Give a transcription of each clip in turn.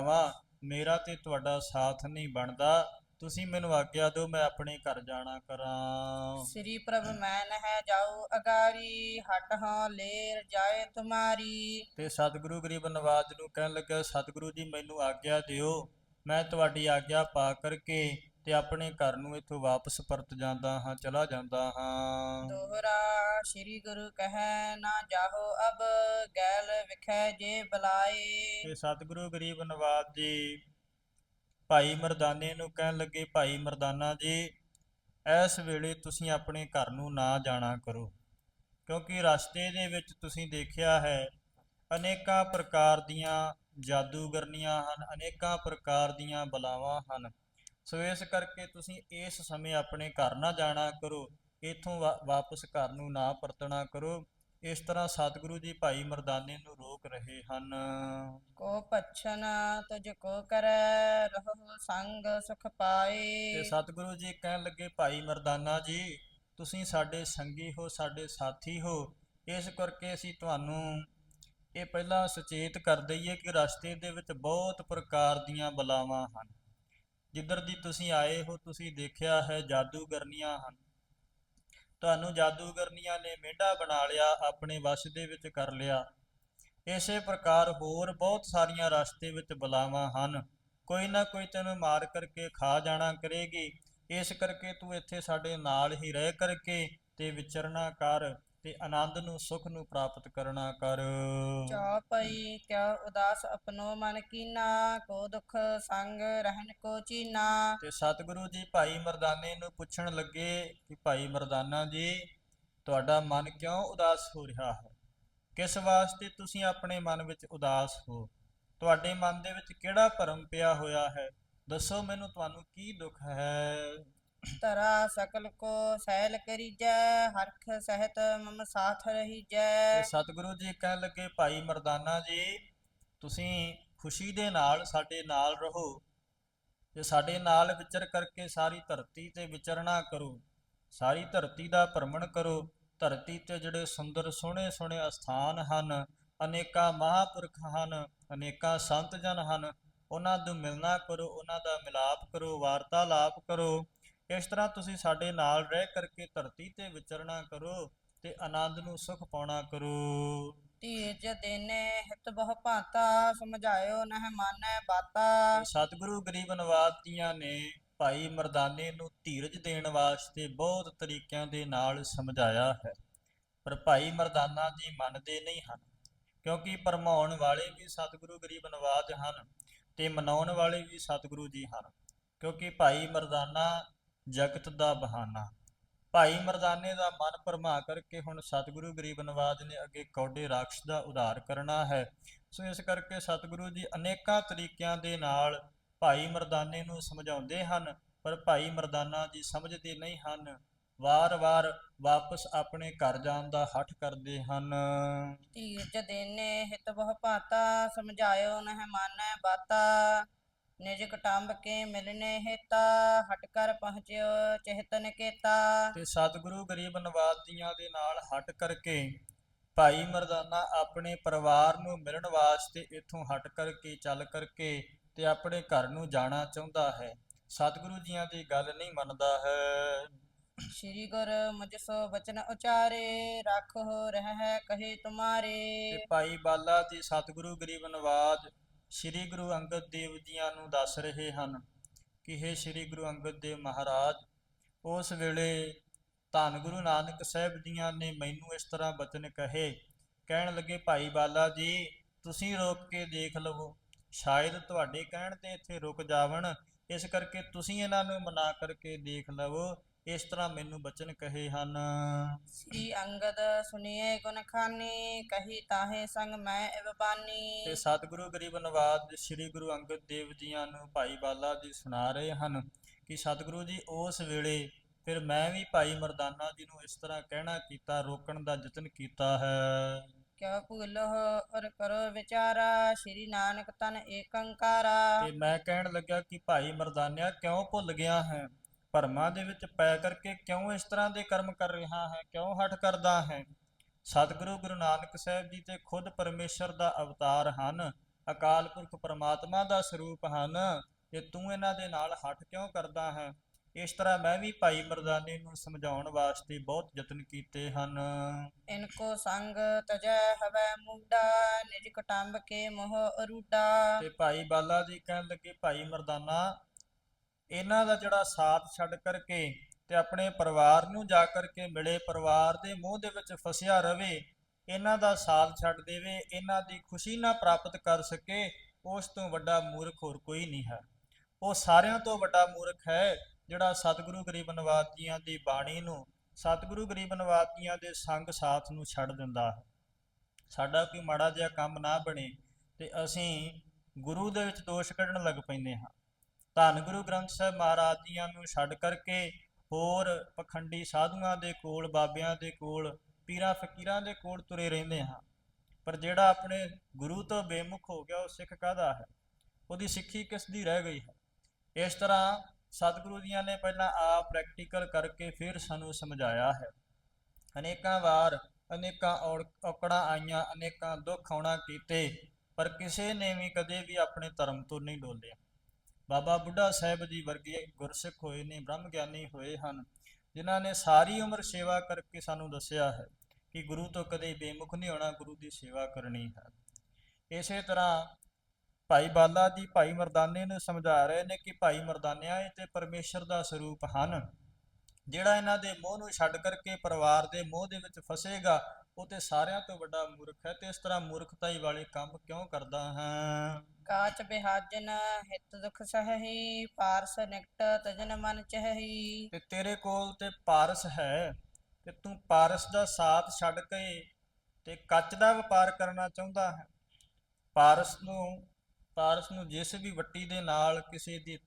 ਵਾ ਮੇਰਾ ਤੇ ਤੁਹਾਡਾ ਸਾਥ ਨਹੀਂ ਬਣਦਾ। ਤੁਸੀਂ ਮੈਨੂੰ ਆਗਿਆ ਦਿਓ ਮੈਂ ਆਪਣੇ ਘਰ ਜਾਣਾ ਕਰਾਂ। ਸ੍ਰੀ ਪ੍ਰਭ ਮੈਂ ਨਹਿ ਜਾਉ ਅਗਾਰੀ ਹਟ ਹਾਂ ਲੇਰ ਜਾਏ ਤੁਮਾਰੀ। ਤੇ ਸਤਿਗੁਰੂ ਗਰੀਬ ਨਵਾਜ ਨੂੰ ਕਹਿਣ ਲੱਗਾ ਸਤਿਗੁਰੂ ਜੀ ਮੈਨੂੰ ਆਗਿਆ ਦਿਓ। ਮੈਂ ਤੁਹਾਡੀ ਆਗਿਆ ਪਾ ਕਰਕੇ ਤੇ ਆਪਣੇ ਘਰ ਨੂੰ ਇੱਥੋਂ ਵਾਪਸ ਪਰਤ ਜਾਂਦਾ ਹਾਂ ਚਲਾ ਜਾਂਦਾ ਹਾਂ। ਦੋਹਰਾ ਸ੍ਰੀ ਗੁਰੂ ਕਹੈ ਨਾ ਜਾਹੋ ਅਬ ਗੈਲ ਵਿਖੈ ਜੇ ਬੁਲਾਏ। ਤੇ ਸਤਿਗੁਰੂ ਗਰੀਬ ਨਵਾਜ ਜੀ ਭਾਈ ਮਰਦਾਨੇ ਨੂੰ ਕਹਿਣ ਲੱਗੇ ਭਾਈ ਮਰਦਾਨਾ ਜੀ ਇਸ ਵੇਲੇ ਤੁਸੀਂ ਆਪਣੇ ਘਰ ਨੂੰ ਨਾ ਜਾਣਾ ਕਰੋ ਕਿਉਂਕਿ ਰਸਤੇ ਦੇ ਵਿੱਚ ਤੁਸੀਂ ਦੇਖਿਆ ਹੈ ਅਨੇਕਾਂ ਪ੍ਰਕਾਰ ਦੀਆਂ ਜਾਦੂਗਰਨੀਆਂ ਹਨ ਅਨੇਕਾਂ ਪ੍ਰਕਾਰ ਦੀਆਂ ਬਲਾਵਾਂ ਹਨ। ਸੋ ਇਸ ਕਰਕੇ ਤੁਸੀਂ ਇਸ ਸਮੇਂ ਆਪਣੇ ਘਰ ਨਾ ਜਾਣਾ ਕਰੋ ਇਥੋਂ ਵਾਪਸ ਘਰ ਨੂੰ ਨਾ ਪਰਤਣਾ ਕਰੋ। ਇਸ ਤਰ੍ਹਾਂ ਸਤਿਗੁਰੂ ਜੀ ਭਾਈ ਮਰਦਾਨੇ ਨੂੰ ਰੋਕ ਰਹੇ ਹਨ। ਕੋ ਪਛਨ ਤੁਝ ਕੋ ਕਰੈ ਰਹੋ ਸੰਗ ਸੁਖ ਪਾਏ। ਤੇ ਸਤਿਗੁਰੂ ਜੀ ਕਹਿਣ ਲੱਗੇ ਭਾਈ ਮਰਦਾਨਾ ਜੀ ਤੁਸੀਂ ਸਾਡੇ ਸੰਗੀ ਹੋ ਸਾਡੇ ਸਾਥੀ ਹੋ। ਇਸ ਕਰਕੇ ਅਸੀਂ ਤੁਹਾਨੂੰ ਇਹ ਪਹਿਲਾਂ ਸੁਚੇਤ ਕਰ ਦਈਏ ਕਿ ਰਸਤੇ ਦੇ ਵਿੱਚ ਬਹੁਤ ਪ੍ਰਕਾਰ ਦੀਆਂ ਬਲਾਵਾਂ ਹਨ। ਜਿੱਧਰ ਦੀ ਤੁਸੀਂ ਆਏ ਹੋ, ਤੁਸੀਂ ਦੇਖਿਆ ਹੈ ਜਾਦੂਗਰਨੀਆਂ ਹਨ। ਤੁਹਾਨੂੰ ਜਾਦੂਗਰਨੀਆਂ ਨੇ ਮੇਢਾ ਬਣਾ ਲਿਆ, ਆਪਣੇ ਵਸ਼ ਦੇ ਵਿੱਚ ਕਰ ਲਿਆ। ਇਸੇ ਪ੍ਰਕਾਰ ਹੋਰ ਬਹੁਤ ਸਾਰੀਆਂ ਰਸਤੇ ਵਿੱਚ ਬਲਾਵਾਂ ਹਨ। ਕੋਈ ਨਾ ਕੋਈ ਤੈਨੂੰ ਮਾਰ ਕਰਕੇ ਖਾ ਜਾਣਾ ਕਰੇਗੀ। ਇਸ ਕਰਕੇ ਤੂੰ ਇੱਥੇ ਸਾਡੇ ਨਾਲ ਹੀ ਰਹਿ ਕਰਕੇ ਤੇ ਵਿਚਰਨਾ ਕਰ। ਤੇ ਆਨੰਦ ਨੂੰ ਸੁਖ ਨੂੰ ਪ੍ਰਾਪਤ ਕਰਨਾ ਕਰ। ਚਾ ਪਈ ਕਿਆ ਉਦਾਸ ਆਪਣੋ ਮਨ ਕੀਨਾ ਕੋ ਦੁਖ ਸੰਗ ਰਹਿਣ ਕੋ ਚੀਨਾ। ਤੇ ਸਤਿਗੁਰੂ ਜੀ ਭਾਈ ਮਰਦਾਨੇ ਨੂੰ ਪੁੱਛਣ ਲੱਗੇ ਕਿ ਭਾਈ ਮਰਦਾਨਾ ਜੀ ਤੁਹਾਡਾ ਮਨ ਕਿਉਂ ਉਦਾਸ ਹੋ ਰਿਹਾ ਹੈ? ਕਿਸ ਵਾਸਤੇ ਤੁਸੀਂ ਆਪਣੇ ਮਨ ਵਿੱਚ ਉਦਾਸ ਹੋ? ਤੁਹਾਡੇ ਮਨ ਦੇ ਵਿੱਚ ਕਿਹੜਾ ਭਰਮ ਪਿਆ ਹੋਇਆ ਹੈ? ਦੱਸੋ ਮੈਨੂੰ ਤੁਹਾਨੂੰ ਕੀ ਦੁੱਖ ਹੈ? ਤਰਾ ਸਕਲ ਕੋ ਸੈਲ ਕਰੀਜੈ, ਹਰਖ ਸਹਿਤ ਮਮ ਸਾਥ ਰਹੀਜੈ। ਸਤਿਗੁਰੂ ਜੀ ਕਹਿਣ ਲੱਗੇ, ਭਾਈ ਮਰਦਾਨਾ ਜੀ, ਤੁਸੀਂ ਖੁਸ਼ੀ ਦੇ ਨਾਲ ਸਾਡੇ ਨਾਲ ਰਹੋ। ਤੇ ਸਾਡੇ ਨਾਲ ਵਿਚਰ ਕਰਕੇ ਸਾਰੀ ਧਰਤੀ ਤੇ ਵਿਚਰਨਾ ਕਰੋ, ਸਾਰੀ ਧਰਤੀ ਦਾ ਭ੍ਰਮਣ ਕਰੋ, ਧਰਤੀ ਤੇ ਜਿਹੜੇ ਸੁੰਦਰ ਸੋਹਣੇ ਸੋਹਣੇ ਅਸਥਾਨ ਹਨ, ਅਨੇਕਾਂ ਮਹਾਪੁਰਖ ਹਨ, ਅਨੇਕਾਂ ਸੰਤ ਜਨ ਹਨ, ਉਹਨਾਂ ਨੂੰ ਮਿਲਣਾ ਕਰੋ, ਉਹਨਾਂ ਦਾ ਮਿਲਾਪ ਕਰੋ, ਵਾਰਤਾਲਾਪ ਕਰੋ। ਇਸ ਤਰ੍ਹਾਂ ਤੁਸੀਂ ਸਾਡੇ ਨਾਲ ਰਹਿ ਕਰਕੇ ਧਰਤੀ ਤੇ ਵਿਚਰਨਾ ਕਰੋ ਤੇ ਆਨੰਦ ਨੂੰ ਸੁਖ ਪਾਉਣਾ ਕਰੋ। ਧੀਰਜ ਦੇਨੇ ਹਿਤ ਬਹੁ ਭਾਤਾ ਸਮਝਾਇਓ ਨਹਿ ਮਾਨੈ ਬਾਤਾ। ਸਤਿਗੁਰੂ ਗਰੀਬ ਨਵਾਜ ਜੀਆਂ ਨੇ ਭਾਈ ਮਰਦਾਨੇ ਨੂੰ ਧੀਰਜ ਦੇਣ ਵਾਸਤੇ ਬਹੁਤ ਤਰੀਕਿਆਂ ਦੇ ਨਾਲ ਸਮਝਾਇਆ ਹੈ। ਪਰ ਭਾਈ ਮਰਦਾਨਾ ਜੀ ਮੰਨਦੇ ਨਹੀਂ ਹਨ ਕਿਉਂਕਿ ਪਰਮਾਉਣ ਵਾਲੇ ਵੀ ਸਤਿਗੁਰੂ ਗਰੀਬ ਨਵਾਜ ਹਨ ਤੇ ਮਨਾਉਣ ਵਾਲੇ ਵੀ ਸਤਿਗੁਰੂ ਜੀ ਹਨ ਕਿਉਂਕਿ ਭਾਈ ਮਰਦਾਨਾ ਜਗਤ ਦਾ ਬਹਾਨਾ। ਭਾਈ ਮਰਦਾਨੇ ਦਾ ਮਨ ਭਰਮਾ ਕਰਕੇ ਹੁਣ ਸਤਿਗੁਰੂ ਗਰੀਬ ਨਵਾਜ ਨੇ ਅੱਗੇ ਕੌਡੇ ਰਾਖਸ਼ ਦਾ ਉਧਾਰ ਕਰਨਾ ਹੈ। ਸੋ ਇਸ ਕਰਕੇ ਸਤਿਗੁਰੂ ਜੀ ਅਨੇਕਾਂ ਤਰੀਕਿਆਂ ਦੇ ਨਾਲ ਭਾਈ ਮਰਦਾਨੇ ਨੂੰ ਸਮਝਾਉਂਦੇ ਹਨ, ਪਰ ਭਾਈ ਮਰਦਾਨਾ ਜੀ ਸਮਝਦੇ ਨਹੀਂ ਹਨ। ਵਾਰ-ਵਾਰ ਵਾਪਸ ਆਪਣੇ ਘਰ ਜਾਣ ਦਾ ਹੱਠ ਕਰਦੇ ਹਨ। ਧੀਰਜ ਦੇਨੇ, ਹਿਤ ਬਹੁ ਭਾਤਾ, ਸਮਝਾਇਓ ਨਹਿ ਮਾਨੈ ਬਾਤਾ। ਨਿਜ ਕਟੰਬ ਕੇ ਮਿਲਨੇ ਹਿਤਾ ਹਟ ਕਰ ਪਹੁੰਚਿਓ ਚਿਹਤਨ ਕੇਤਾ। ਤੇ ਸਤਿਗੁਰੂ ਗਰੀਬ ਨਵਾਜ ਜੀਆਂ ਦੇ ਨਾਲ ਹਟ ਕਰਕੇ ਭਾਈ ਮਰਦਾਨਾ ਆਪਣੇ ਪਰਿਵਾਰ ਨੂੰ ਮਿਲਣ ਵਾਸਤੇ ਇੱਥੋਂ ਹਟ ਕਰਕੇ ਚੱਲ ਕਰਕੇ ਤੇ ਆਪਣੇ ਘਰ ਨੂੰ ਜਾਣਾ ਚਾਹੁੰਦਾ ਹੈ। ਸਤਿਗੁਰੂ ਜੀਆਂ ਦੀ ਗੱਲ ਨਹੀਂ ਮੰਨਦਾ ਹੈ। ਸ੍ਰੀ ਗੁਰ ਮੁਝ ਸੋ ਬਚਨ ਉਚਾਰੇ ਰੱਖੋ ਰਹਿ ਕਹੇ ਤੁਮਾਰੇ। ਤੇ ਭਾਈ ਬਾਲਾ ਜੀ ਸਤਿਗੁਰੂ ਗਰੀਬ ਨਵਾਜ ਸ੍ਰੀ ਗੁਰੂ ਅੰਗਦ ਦੇਵ ਜੀਆਂ ਨੂੰ ਦੱਸ ਰਹੇ ਹਨ ਕਿ ਇਹ ਸ੍ਰੀ ਗੁਰੂ ਅੰਗਦ ਦੇਵ ਮਹਾਰਾਜ, ਉਸ ਵੇਲੇ ਧੰਨ ਗੁਰੂ ਨਾਨਕ ਸਾਹਿਬ ਜੀਆਂ ਨੇ ਮੈਨੂੰ ਇਸ ਤਰ੍ਹਾਂ ਬਚਨ ਕਹੇ, ਕਹਿਣ ਲੱਗੇ, ਭਾਈ ਬਾਲਾ ਜੀ, ਤੁਸੀਂ ਰੋਕ ਕੇ ਦੇਖ ਲਵੋ, ਸ਼ਾਇਦ ਤੁਹਾਡੇ ਕਹਿਣ ਤੇ ਇੱਥੇ ਰੁਕ ਜਾਵਣ, ਇਸ ਕਰਕੇ ਤੁਸੀਂ ਇਹਨਾਂ ਨੂੰ ਮਨਾ ਕਰਕੇ ਦੇਖ ਲਵੋ ਇਸ ਤਰ੍ਹਾਂ ਮੈਨੂੰ ਬਚਨ ਕਹੇ ਹਨ। ਸ੍ਰੀ ਅੰਗਦ ਸੁਨੀਏ ਗੁਣ ਖਾਨੀ ਕਹੀ ਤਾਹੇ ਸੰਗ ਮੈਂ ਇਵ ਬਾਨੀ। ਤੇ ਸਤਿਗੁਰੂ ਗਰੀਬ ਨਵਾਜ ਸ੍ਰੀ ਗੁਰੂ ਅੰਗਦ ਦੇਵ ਜੀਆਂ ਨੂੰ ਭਾਈ ਬਾਲਾ ਜੀ ਸੁਣਾ ਰਹੇ ਹਨ ਕਿ ਸਤਿਗੁਰੂ ਜੀ ਉਸ ਵੇਲੇ ਫਿਰ ਮੈਂ ਵੀ ਭਾਈ ਮਰਦਾਨਾ ਜੀ ਨੂੰ ਇਸ ਤਰ੍ਹਾਂ ਕਹਿਣਾ ਕੀਤਾ ਰੋਕਣ ਦਾ ਯਤਨ ਕੀਤਾ ਹੈ। ਕਿਉ ਭੁੱਲੋ ਔਰ ਕਰੋ ਵਿਚਾਰਾ ਸ੍ਰੀ ਨਾਨਕ ਤਨ ਏਕੰਕਾਰਾ। ਤੇ ਮੈਂ ਕਹਿਣ ਲੱਗਾ ਕਿ ਭਾਈ ਮਰਦਾਨਿਆ ਕਿਉਂ ਭੁੱਲ ਗਿਆ ਹੈ? ਭਰਮਾਂ ਦੇ ਵਿੱਚ ਪੈ ਕਰਕੇ ਕਿਉਂ ਇਸ ਤਰ੍ਹਾਂ ਦੇ ਕਰਮ ਕਰ ਰਿਹਾ ਹੈ? ਕਿਉਂ ਹਟ ਕਰਦਾ ਹੈ? ਸਤਿਗੁਰੂ ਗੁਰੂ ਨਾਨਕ ਸਾਹਿਬ ਜੀ ਤੇ ਖੁਦ ਪਰਮੇਸ਼ਰ ਦਾ ਅਵਤਾਰ ਹਨ। ਅਕਾਲ ਪੁਰਖ ਪਰਮਾਤਮਾ ਦਾ ਸਰੂਪ ਹਨ ਤੇ ਤੂੰ ਇਹਨਾਂ ਦੇ ਨਾਲ ਹੱਠ ਕਿਉਂ ਕਰਦਾ ਹੈ? ਇਸ ਤਰ੍ਹਾਂ ਮੈਂ ਵੀ ਭਾਈ ਮਰਦਾਨੇ ਨੂੰ ਸਮਝਾਉਣ ਵਾਸਤੇ ਬਹੁਤ ਯਤਨ ਕੀਤੇ ਹਨ। ਇਨਕੋ ਸੰਗ ਤਜੈ ਹਵੈ ਮੂਡਾ ਨਿਜ ਕਟੰਬ ਕੇ ਮੋਹ ਅਰੂਡਾ ਤੇ ਭਾਈ ਬਾਲਾ ਜੀ ਕਹਿਣ ਲੱਗੇ ਭਾਈ ਮਰਦਾਨਾ ਇਹਨਾਂ ਦਾ ਜਿਹੜਾ ਸਾਥ ਛੱਡ ਕਰਕੇ ਤੇ ਆਪਣੇ ਪਰਿਵਾਰ ਨੂੰ ਜਾ ਕਰਕੇ ਮਿਲੇ, ਪਰਿਵਾਰ ਦੇ ਮੋਹ ਦੇ ਵਿੱਚ ਫਸਿਆ ਰਵੇ, ਇਹਨਾਂ ਦਾ ਸਾਥ ਛੱਡ ਦੇਵੇ, ਇਹਨਾਂ ਦੀ ਖੁਸ਼ੀ ਨਾ ਪ੍ਰਾਪਤ ਕਰ ਸਕੇ, ਉਸ ਤੋਂ ਵੱਡਾ ਮੂਰਖ ਹੋਰ ਕੋਈ ਨਹੀਂ ਹੈ। ਉਹ ਸਾਰਿਆਂ ਤੋਂ ਵੱਡਾ ਮੂਰਖ ਹੈ, ਜਿਹੜਾ ਸਤਿਗੁਰੂ ਗਰੀਬ ਨਵਾਜ ਜੀਆਂ ਦੀ ਬਾਣੀ ਨੂੰ, ਸਤਿਗੁਰੂ ਗਰੀਬ ਨਵਾਜ ਜੀਆਂ ਦੇ ਸੰਗ ਸਾਥ ਨੂੰ ਛੱਡ ਦਿੰਦਾ ਹੈ। ਸਾਡਾ ਕੋਈ ਮਾੜਾ ਜਿਹਾ ਕੰਮ ਨਾ ਬਣੇ ਤੇ ਅਸੀਂ ਗੁਰੂ ਦੇ ਵਿੱਚ ਦੋਸ਼ ਕੱਢਣ ਲੱਗ ਪੈਂਦੇ ਹਾਂ। ਧੰਨ ਗੁਰੂ ਗ੍ਰੰਥ ਸਾਹਿਬ ਮਹਾਰਾਜ ਜੀਆਂ ਨੂੰ ਛੱਡ ਕਰਕੇ ਹੋਰ ਪਖੰਡੀ ਸਾਧੂਆਂ ਦੇ ਕੋਲ, ਬਾਬਿਆਂ ਦੇ ਕੋਲ, ਪੀਰਾਂ ਫਕੀਰਾਂ ਦੇ ਕੋਲ ਤੁਰੇ ਰਹਿੰਦੇ ਹਾਂ। ਪਰ ਜਿਹੜਾ ਆਪਣੇ ਗੁਰੂ ਤੋਂ ਬੇਮੁਖ ਹੋ ਗਿਆ, ਉਹ ਸਿੱਖ ਕਾਹਦਾ ਹੈ? ਉਹਦੀ ਸਿੱਖੀ ਕਿਸ ਦੀ ਰਹਿ ਗਈ ਹੈ? ਇਸ ਤਰ੍ਹਾਂ ਸਤਿਗੁਰੂ ਜੀਆਂ ਨੇ ਪਹਿਲਾਂ ਆਪ ਪ੍ਰੈਕਟੀਕਲ ਕਰਕੇ ਫਿਰ ਸਾਨੂੰ ਸਮਝਾਇਆ ਹੈ। ਅਨੇਕਾਂ ਵਾਰ ਅਨੇਕਾਂ ਔਕੜਾਂ ਆਈਆਂ, ਅਨੇਕਾਂ ਦੁੱਖ ਆਉਣਾ ਕੀਤੇ, ਪਰ ਕਿਸੇ ਨੇ ਵੀ ਕਦੇ ਵੀ ਆਪਣੇ ਧਰਮ ਤੋਂ ਨਹੀਂ ਡੋਲਿਆ। ਬਾਬਾ ਬੁੱਢਾ ਸਾਹਿਬ ਜੀ ਵਰਗੇ ਗੁਰਸਿੱਖ ਹੋਏ ਨੇ ਬ੍ਰਹਮ ਗਿਆਨੀ ਹੋਏ ਹਨ, ਜਿਨ੍ਹਾਂ ਨੇ ਸਾਰੀ ਉਮਰ ਸੇਵਾ ਕਰਕੇ ਸਾਨੂੰ ਦੱਸਿਆ ਹੈ ਕਿ ਗੁਰੂ ਤੋਂ ਕਦੇ ਬੇਮੁਖ ਨਹੀਂ ਹੋਣਾ, ਗੁਰੂ ਦੀ ਸੇਵਾ ਕਰਨੀ ਹੈ। ਇਸੇ ਤਰ੍ਹਾਂ ਭਾਈ ਬਾਲਾ ਜੀ ਭਾਈ ਮਰਦਾਨੇ ਨੂੰ ਸਮਝਾ ਰਹੇ ਨੇ ਕਿ ਭਾਈ ਮਰਦਾਨਿਆਂ ਇਹ ਤੇ ਪਰਮੇਸ਼ਰ ਦਾ ਸਰੂਪ ਹਨ, ਜਿਹੜਾ ਇਹਨਾਂ ਦੇ ਮੋਹ ਨੂੰ ਛੱਡ ਕਰਕੇ ਪਰਿਵਾਰ ਦੇ ਮੋਹ ਦੇ ਵਿੱਚ ਫਸੇਗਾ ਉਹ ਤੇ ਸਾਰਿਆਂ ਤੋਂ ਵੱਡਾ ਮੂਰਖ ਹੈ ਤੇ ਇਸ ਤਰ੍ਹਾਂ ਮੂਰਖਤਾਈ ਵਾਲੇ ਕੰਮ ਕਿਉਂ ਕਰਦਾ ਹੈ? ਕਾਚ ਬਿਹਾਜਨ ਹਿਤ ਦੁਖ ਸਹਈ ਪਾਰਸ ਨਿਕਟ ਤਜਨ ਮਨ ਚਹਈ ਤੇ ਤੇਰੇ ਕੋਲ ਤੇ ਪਾਰਸ ਹੈ ਤੇ ਤੂੰ ਪਾਰਸ ਦਾ ਸਾਥ ਛੱਡ ਕੇ ਤੇ ਕੱਚ ਦਾ ਵਪਾਰ ਕਰਨਾ ਚਾਹੁੰਦਾ ਹੈ। ਪਾਰਸ ਨੂੰ ਪਾਰਸ ਨੂੰ ਜਿਸ ਵੀ ਵੱਟੀ ਦੇ ਨਾਲ ਕਿਸੇ ਦੀ